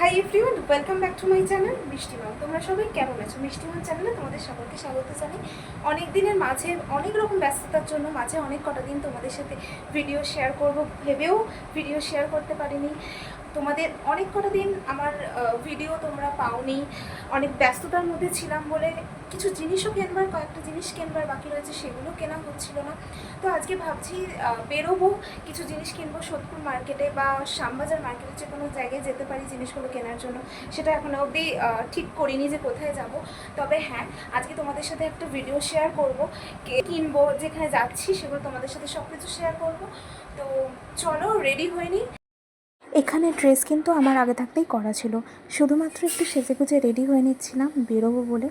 Hi everyone welcome back to my channel মিষ্টিমাম তোমরা সবাই কেমন আছো? মিষ্টিমাম চ্যানেলে তোমাদের সকলকে স্বাগত জানাই। অনেক দিনের মাঝে, অনেক রকম ব্যস্ততার জন্য মাঝে অনেক কটা দিন তোমাদের সাথে ভিডিও শেয়ার করব। ভেবেও ভিডিও শেয়ার করতে পারিনি। তোমাদের অনেক কটা দিন আমার ভিডিও তোমরা পাওনি। অনেক ব্যস্ততার মধ্যে ছিলাম বলে কিছু জিনিসও কেনবার, কয়েকটা জিনিস কেনবার বাকি রয়েছে, সেগুলো কেনা হচ্ছিল না। তো আজকে ভাবছি বেরোবো, কিছু জিনিস কিনবো সোদপুর মার্কেটে বা শ্যামবাজার মার্কেটে যে কোনো জায়গায় যেতে পারি জিনিসগুলো কেনার জন্য। সেটা এখনও অবধি ঠিক করিনি যে কোথায় যাব। তবে হ্যাঁ আজকে তোমাদের সাথে একটা ভিডিও শেয়ার করব কিনবো, যেখানে যাচ্ছি সেগুলো তোমাদের সাথে সব কিছু শেয়ার করব। তো চলো রেডি হয়ে নিই এখানে ড্রেস কিন্তু আমার আগে থাকতেই করা ছিল। শুধুমাত্র একটু সেজে গুজে রেডি হয়ে নিচ্ছিলাম, বেরোবো বলে।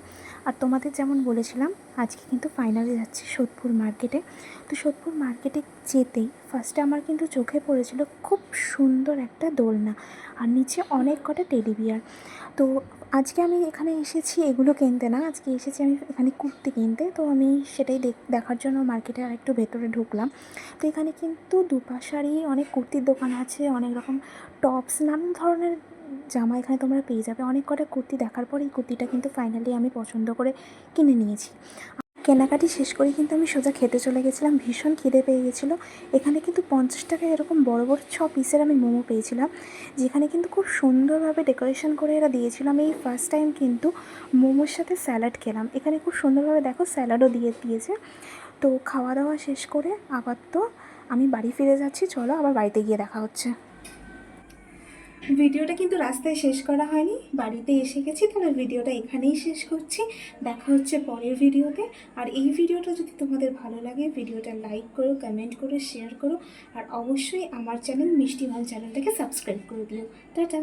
আর তোমাদের যেমন বলেছিলাম, আজকে কিন্তু ফাইনালি যাচ্ছি সোদপুর মার্কেটে তো সোদপুর মার্কেটে যেতেই ফার্স্টে আমার কিন্তু চোখে পড়েছিল খুব সুন্দর একটা দোলনা, আর নিচে অনেক কটা টেডি বিয়ার তো আজকে আমি এখানে এসেছি, এগুলো কিনতে না। আজকে এসেছি আমি এখানে কুর্তি কিনতে। তো আমি সেটাই দেখ, দেখার জন্য মার্কেটে আর একটু ভেতরে ঢুকলাম। তো এখানে কিন্তু দুপাশারই অনেক কুর্তির দোকান আছে, অনেক রকম টপস নানান ধরনের জামা এখানে তোমরা পেয়ে যাবে। অনেক কটা কুর্তি দেখার পরে এই কুর্তিটা কিন্তু ফাইনালি আমি পছন্দ করে কিনে নিয়েছি। কেনাকাটি শেষ করে কিন্তু আমি সোজা খেতে চলে গেছিলাম। ভীষণ খিদে পেয়ে গেছিল। এখানে কিন্তু পঞ্চাশ টাকায় এরকম বড় বড় ছ পিসের আমি মোমো পেয়েছিলাম। যেখানে কিন্তু খুব সুন্দরভাবে ডেকোরেশন করে এরা দিয়েছিল। আমি এই ফার্স্ট টাইম কিন্তু মোমোর সাথে স্যালাড খেলাম। এখানে খুব সুন্দরভাবে দেখো স্যালাডও দিয়ে দিয়েছে। তো খাওয়া দাওয়া শেষ করে আবার তো আমি বাড়ি ফিরে যাচ্ছি। চলো আবার বাড়িতে গিয়ে দেখা হচ্ছে। ভিডিওটা কিন্তু রাস্তায় শেষ করা হয়নি। বাড়িতে এসে গেছি, তাহলে ভিডিওটা এখানেই শেষ করছি। দেখা হচ্ছে পরের ভিডিওতে। আর এই ভিডিওটা যদি তোমাদের ভালো লাগে, ভিডিওটা লাইক করো, কমেন্ট করো, শেয়ার করো। আর অবশ্যই আমার চ্যানেল মিষ্টিমাল চ্যানেলটাকে সাবস্ক্রাইব করে দিও। টাটা!